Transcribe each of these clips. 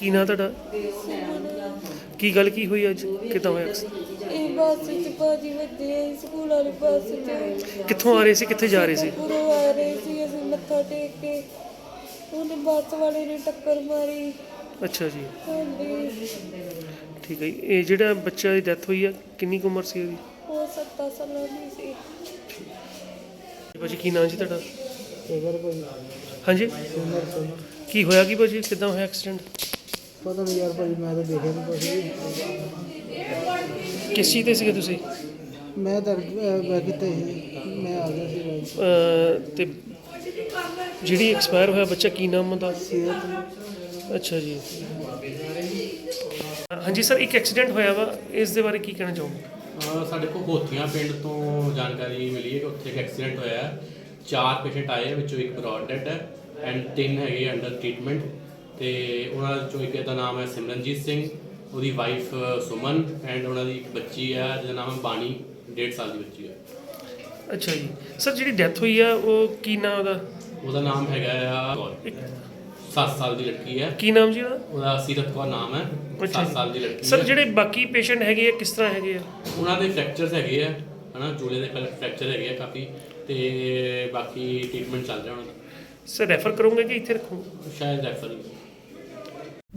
ਕੀ ਨਾਂ ਤੁਹਾਡਾ? ਕੀ ਗੱਲ ਕੀ ਹੋਈ ਅੱਜ? ਕਿੱਦਾਂ ਹੋਇਆ? accident? ਇਹ ਬੱਸ ਚ ਭਾਜੀ ਵੱਜੇ ਸਕੂਲ ਵਾਲੀ ਬੱਸ ਚ ਕਿੱਥੋਂ ਆ ਰਹੇ ਸੀ? ਕਿੱਥੇ ਜਾ ਰਹੇ ਸੀ? ਪੂਰੋਂ ਆ ਰਹੇ ਸੀ ਅਸੀਂ ਮੱਥਾ ਟੇਕ ਕੇ। ਉਹਨੇ ਬੱਸ ਵਾਲੇ ਨੇ ਟੱਕਰ ਮਾਰੀ। ਅੱਛਾ ਜੀ। ਹਾਂਜੀ। ਠੀਕ ਹੈ ਜੀ। ਇਹ ਜਿਹੜਾ ਬੱਚਾ ਦੀ ਡੈਥ ਹੋਈ ਆ ਕਿੰਨੀ ਕੁ ਉਮਰ ਸੀ ਉਹਦੀ? ਉਹ 7 ਸਾਲਾਂ ਦੀ ਸੀ। ਭਾਜੀ ਕੀ ਨਾਂ ਜੀ ਤੁਹਾਡਾ? ਭਾਈ ਹਾਂਜੀ। ਕੀ ਹੋਇਆ ਕੀ ਭਾਜੀ? ਕਿੱਦਾਂ ਹੋਇਆ ਐਕਸੀਡੈਂਟ? ਪਤਾ ਨਹੀਂ ਯਾਰ ਭਾਈ ਮੈਂ ਤਾਂ ਦੇਖਿਆ ਨਹੀਂ ਕੁਛ ਵੀ। ਕਿਸ ਚੀਜ਼ ਤੇ ਸੀਗੇ ਤੁਸੀਂ? ਮੈਂ ਤਾਂ ਮੈਂ ਕਿਤੇ ਸੀ ਮੈਂ ਆ ਗਿਆ ਸੀ। ਅਹ ਤੇ ਜਿਹੜੀ ਐਕਸਪਾਇਰ ਹੋਇਆ ਬੱਚਾ ਕੀ ਨਾਮ ਉਹਦਾ? ਅੱਛਾ ਜੀ। ਹਾਂਜੀ ਸਰ ਇੱਕ ਐਕਸੀਡੈਂਟ ਹੋਇਆ ਵਾ ਇਸ ਦੇ ਬਾਰੇ ਕੀ ਕਹਿਣਾ ਚਾਹੋਗੇ? ਅਹ ਸਾਡੇ ਕੋਲ ਹੋਥੀਆਂ ਪਿੰਡ ਤੋਂ ਜਾਣਕਾਰੀ ਮਿਲੀ ਹੈ ਕਿ ਉੱਥੇ ਇੱਕ ਐਕਸੀਡੈਂਟ ਹੋਇਆ ਹੈ। ਚਾਰ ਪੇਸ਼ੈਂਟ ਆਏ ਆ, ਵਿੱਚੋਂ ਇੱਕ ਬ੍ਰੌਡ ਡੈਡ ਹੈ ਐਂਡ ਤਿੰਨ ਹੈਗੇ ਅੰਡਰ ਟ੍ਰੀਟਮੈਂਟ ਤੇ ਉਹਨਾਂ ਚੋਂ ਇੱਕ ਦਾ ਨਾਮ ਹੈ ਸਿਮਰਨਜੀਤ ਸਿੰਘ ਉਹਦੀ ਵਾਈਫ ਸੁਮਨ ਐਂਡ ਉਹਨਾਂ ਦੀ ਇੱਕ ਬੱਚੀ ਹੈ ਜਿਹਦਾ ਨਾਮ ਹੈ ਬਾਣੀ 1.5 ਸਾਲ ਦੀ ਬੱਚੀ ਹੈ। ਅੱਛਾ ਜੀ। ਸਰ ਜਿਹੜੀ ਡੈਥ ਹੋਈ ਆ ਉਹ ਕੀ ਨਾਮ ਉਹਦਾ? ਉਹਦਾ ਨਾਮ ਹੈਗਾ ਆ ਕੌਰ। 7 ਸਾਲ ਦੀ ਲੜਕੀ ਹੈ। ਕੀ ਨਾਮ ਜੀ ਉਹਦਾ? ਉਹਦਾ ਸੀਰਤ ਕੌਰ ਨਾਮ ਹੈ। ਅੱਛਾ 7 ਜੀ। ਸਾਲ ਦੀ ਲੜਕੀ ਸਰ ਜਿਹੜੇ ਬਾਕੀ ਪੇਸ਼ੈਂਟ ਹੈਗੇ ਆ ਕਿਸ ਤਰ੍ਹਾਂ ਹੈਗੇ ਆ? ਉਹਨਾਂ ਦੇ ਫ੍ਰੈਕਚਰਸ ਹੈਗੇ ਆ ਹਨਾ ਜੂਲੇ ਦੇ ਫ੍ਰੈਕਚਰ ਹੈਗੇ ਆ ਕਾਫੀ ਤੇ ਬਾਕੀ ਟ੍ਰੀਟਮੈਂਟ ਚੱਲ ਰਿਹਾ ਉਹਨਾਂ ਦਾ। ਸਰ ਰੈਫਰ ਕਰੋਗੇ ਕਿ ਇੱਥੇ ਰੱਖੋਗੇ? ਸ਼ਾਇਦ ਰੈਫਰ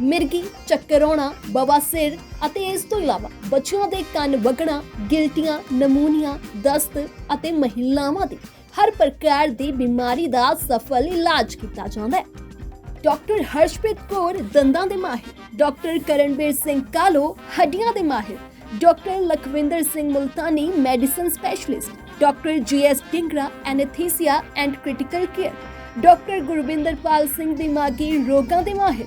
ਮਿਰਗੀ, ਚੱਕਰ ਆਉਣਾ ਬਵਾਸੀਰ ਅਤੇ ਇਸ ਤੋਂ ਇਲਾਵਾ ਬੱਚਿਆਂ ਦੇ ਕੰਨ ਵਗਣਾ, ਗਿਲਟੀਆਂ, ਨਮੂਨੀਆ, ਦਸਤ ਅਤੇ ਮਹਿਲਾਵਾਂ ਦੀ ਹਰ ਪ੍ਰਕਾਰ ਦੀ ਬਿਮਾਰੀ ਦਾ ਸਫਲ ਇਲਾਜ ਕੀਤਾ ਜਾਂਦਾ ਹੈ। ਡਾਕਟਰ ਹਰਸ਼ਪ੍ਰੀਤ ਕੌਰ ਦੰਦਾਂ ਦੇ ਮਾਹਿਰ, ਡਾਕਟਰ ਕਰਨਵੀਰ ਸਿੰਘ ਕਾਲੋ ਹੱਡੀਆਂ ਦੇ ਮਾਹਿਰ, doctor Lakhwinder Singh Multani medicine specialist, doctor GS Dhingra anaesthesia and critical care, doctor Gurwinderpal Singh ਦਿਮਾਗੀ ਰੋਗਾਂ ਦੇ ਮਾਹਿਰ